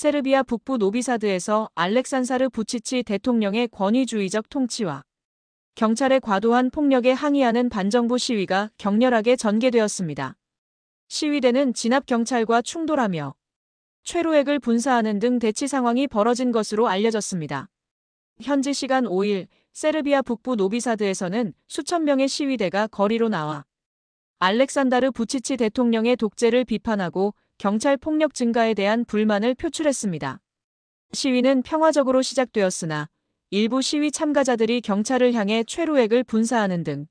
세르비아 북부 노비사드에서 알렉산사르 부치치 대통령의 권위주의적 통치와 경찰의 과도한 폭력에 항의하는 반정부 시위가 격렬하게 전개되었습니다. 시위대는 진압 경찰과 충돌하며 최루액을 분사하는 등 대치 상황이 벌어진 것으로 알려졌습니다. 현지 시간 5일 세르비아 북부 노비사드에서는 수천 명의 시위대가 거리로 나와 알렉산다르 부치치 대통령의 독재를 비판하고 경찰 폭력 증가에 대한 불만을 표출했습니다. 시위는 평화적으로 시작되었으나 일부 시위 참가자들이 경찰을 향해 최루액을 분사하는 등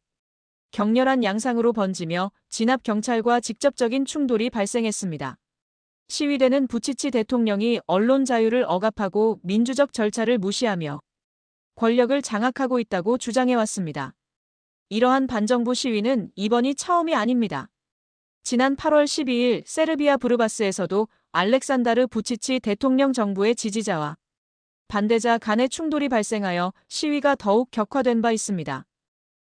격렬한 양상으로 번지며 진압 경찰과 직접적인 충돌이 발생했습니다. 시위대는 부치치 대통령이 언론 자유를 억압하고 민주적 절차를 무시하며 권력을 장악하고 있다고 주장해왔습니다. 이러한 반정부 시위는 이번이 처음이 아닙니다. 지난 8월 12일 세르비아 브르바스에서도 알렉산다르 부치치 대통령 정부의 지지자와 반대자 간의 충돌이 발생하여 시위가 더욱 격화된 바 있습니다.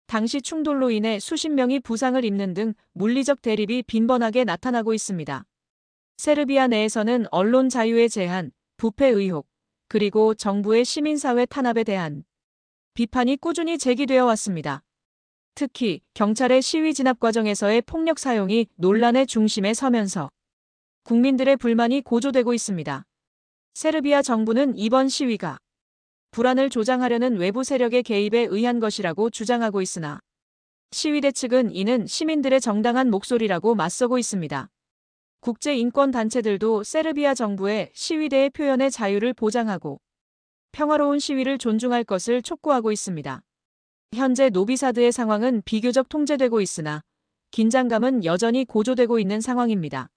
당시 충돌로 인해 수십 명이 부상을 입는 등 물리적 대립이 빈번하게 나타나고 있습니다. 세르비아 내에서는 언론 자유의 제한, 부패 의혹, 그리고 정부의 시민사회 탄압에 대한 비판이 꾸준히 제기되어 왔습니다. 특히 경찰의 시위 진압 과정에서의 폭력 사용이 논란의 중심에 서면서 국민들의 불만이 고조되고 있습니다. 세르비아 정부는 이번 시위가 불안을 조장하려는 외부 세력의 개입에 의한 것이라고 주장하고 있으나 시위대 측은 이는 시민들의 정당한 목소리라고 맞서고 있습니다. 국제인권단체들도 세르비아 정부의 시위대의 표현의 자유를 보장하고 평화로운 시위를 존중할 것을 촉구하고 있습니다. 현재 노비사드의 상황은 비교적 통제되고 있으나 긴장감은 여전히 고조되고 있는 상황입니다.